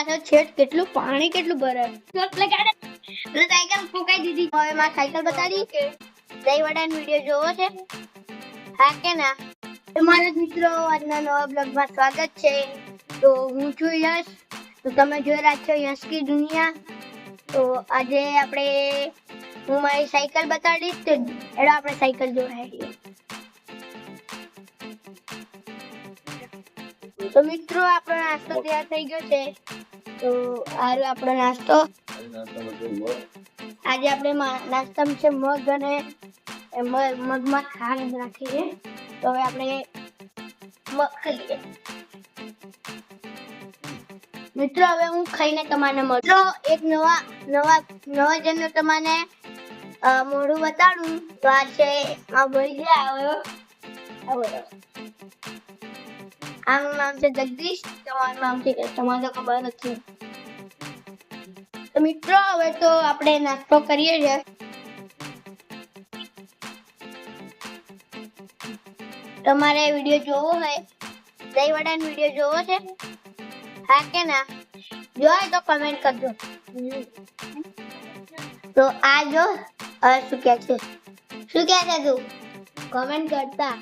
જોયા છો કેટલું પાણી કેટલું ભરે એટલે સાયકલ ફૂંકાઈ દીધી. હવે માં સાયકલ બતાડી કે દહીં વડાનો વીડિયો જોવો છે? હા કે ના? તમારા મિત્રો, આજના નવા બ્લોગમાં સ્વાગત છે. તો હું છું યશ. તો તમે જોઈ રહ્યા છો યશ કી દુનિયા. તો આજે આપણે, હું મારી સાયકલ બતાડીશ તો એડો આપણે સાયકલ જોડાઈએ તો મિત્રો, આપણો નાસ્તો તૈયાર થઈ ગયો છે. તો આ રહ્યો આપણો નાસ્તો. આજે આપણે નાસ્તામાં છે મગ અને મગમાં ખાંડ નાખી છે તો હવે આપણે મગ ખાઈએ. મિત્રો, હવે હું ખાઈને તમને મળું એક નવા નવા નવા જણનો તમને મોડું બતાડું. તો આ છે આ ભાઈ છે આવ્યો આવ્યો આનું નામ છે જગદીશ. તમારું નામ છે તમારે ખબર નથી. મિત્રો, હવે તો આપણે નાસ્તો કરીએ છીએ. તમારે વીડિયો જોવો હોય દહીં વડાનો વીડિયો જોવો છે? હા કે ના? જોય તો કમેન્ટ કરજો. તો આ જો, હવે શું કહે છે? શું કહે છે તું? કમેન્ટ કરતા.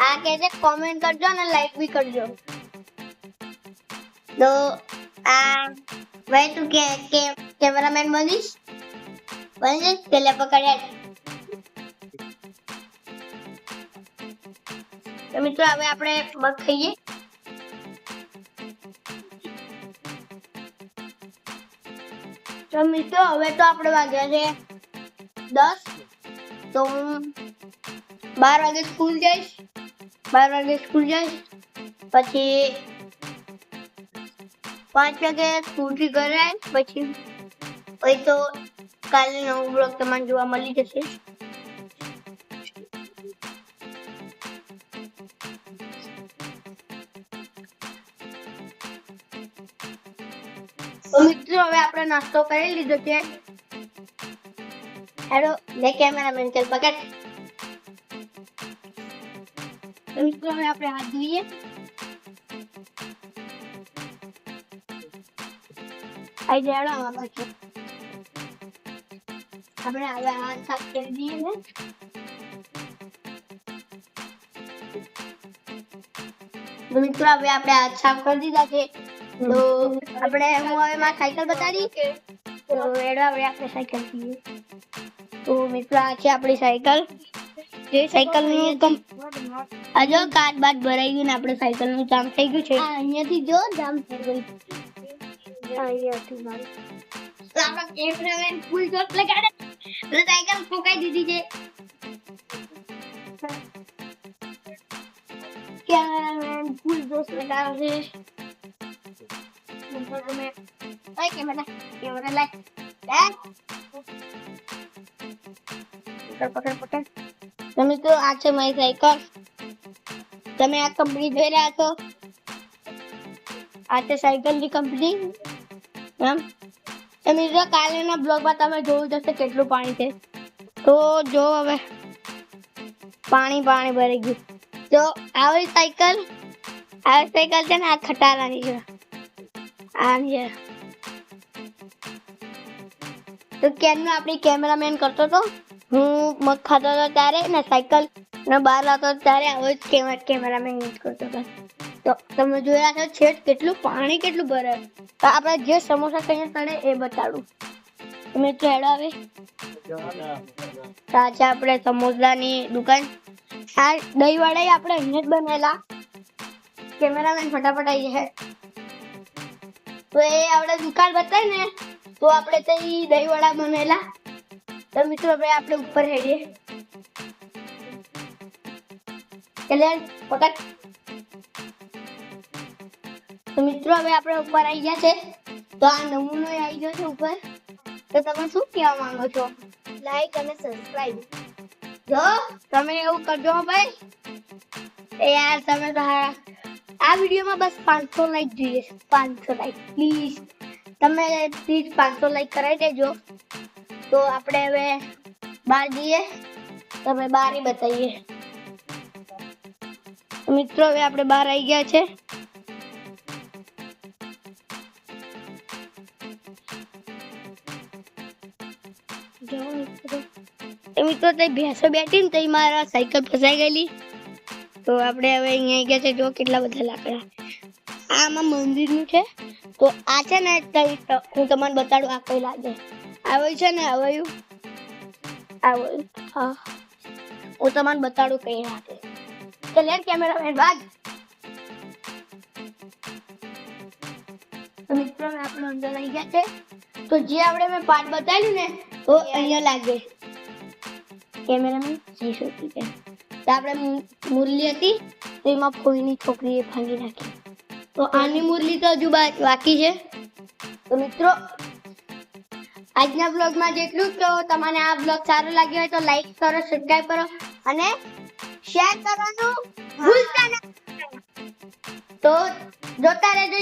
આ કહે છે કોમેન્ટ કરજો અને લાઈક બી કરજો. તો આ ભાઈ તું કે કે કેમેરામેન બનીશ બનીશ પેલે પકડે તો મિત્રો હવે આપણે મગ ખાઈએ તો મિત્રો હવે તો આપણે વાગ્યા છે દસ તો હું બાર વાગે સ્કૂલ જઈશ બાર વાગે સ્કૂલ જઈશ પછી પાંચ વાગે સ્કૂલથી ઘરે આવીશ પછી પછી તો કાલે નવું બ્લોગ તમને જોવા મળી જશે તો મિત્રો હવે આપણે નાસ્તો કરી લીધો છે હેલો લે કેમેરામેન ચાલ પકડ તો મિત્રો હવે આપણે હાથ ધોઈએ આપણે હવે આ સાફ કરી દઈએ ને મિત્રો હવે આપણે હાથ સાફ કરી દીધા છે તો આપણે હું હવે મારી સાયકલ બતાડી તો એડો હવે આપણે સાયકલ પીએ તો મિત્રો આ છે આપણી સાયકલ જે સાયકલનું આ જો કાચ બાદ ભરાઈ ગયું ને આપણે સાયકલનું જામ થઈ ગયું છે અહીંયાથી જો જામ થઈ ગયું દીધી છે કેમેરામેન ફૂલ જોશ લગાવે છે તમે તો આ છે મારી સાયકલ તમે આ કંપની જોઈ રહ્યા છો આ છે સાયકલની કંપની એમ? તમે મિત્રો કાલેના બ્લોગમાં તમે જોયું જશે કેટલું પાણી છે. તો જો હવે, પાણી પાણી ભરી ગયું. તો આવી સાયકલ આવી સાયકલ છે ને, આ ખટારાની છે. આની છે. તો કેમનો આપણી કેમેરામેન કરતો હતો હું મગ ખાતો હતો ત્યારે ને સાયકલ ને બહાર લાવતો ત્યારે આવો જ કેમેરા કેમેરામેન યુઝ કરતો હતો. તો તમે જોયા છો છેટ કેટલું, પાણી કેટલું ભરે તો આપણે જે સમોસા કહીએ તને એ બતાડું. તમે ચેડો આવે? સાચા આપણે સમોસાની દુકાન. આ દહીંવાળા આપણે અહીંયા જ બનેલા કેમેરામેન ફટાફટ આવી જાય તો એ આપણે દુકાન બતાવી ને, તો આપણે તો દહીંવાળા બનેલા તો મિત્રો, આપણે આપણે ઉપર હેડીએ. એટલે પકડ તો મિત્રો, હવે આપણે ઉપર આવી ગયા છે. તો આ નમૂનો આવી ગયો છે ઉપર. તો તમે શું કહેવા માંગો છો? લાઈક અને સબસ્ક્રાઇબ જો, તમે એવું કરજો ભાઈ. એ યાર, તમે તો આ વિડીયોમાં બસ પાંચસો લાઈક જોઈએ. પાંચસો લાઈક પ્લીઝ તમે પ્લીઝ પાંચસો લાઈક કરાવી દેજો. તો આપણે હવે બહાર જઈએ. તમે બહાર બતાવીએ. મિત્રો, હવે આપણે બહાર આવી ગયા છે. મિત્રો. તઈ ભેંસો બેઠી ને તઈ મારા સાયકલ ફસાઈ ગયેલી. તો આપણે હવે અહીંયા ગયા છે. જો કેટલા બધા લાકડા. આમાં મંદિરનું છે. તો આ છે ને હું તમને બતાડું આ કઈ લાગે. આવ્યું છે ને આવ્યું આવ્યું હા. હું તમને બતાડું કઈ લાગે. ચાલ યાર કેમેરામેન ભાગ તો મિત્રો મેં આપણે અંદર આવી ગયા છે તો જે આપણે મેં પાર્ટ બતાવ્યું ને તો અહીંયા લાગે કેમેરામેન જઈ શકી છે તો આપણે મુરલી હતી તો એમાં ફોઈની છોકરીએ ભાંગી નાખી તો આની મુરલી તો હજુ બાકી છે તો મિત્રો આજના બ્લોગમાં જેટલું જ કહો તમને આ બ્લોગ સારો લાગ્યો હોય તો લાઈક કરો સબસ્ક્રાઈબ કરો અને શેર કરવાનું ભૂલતા નહીં તો જોતા રહેજો.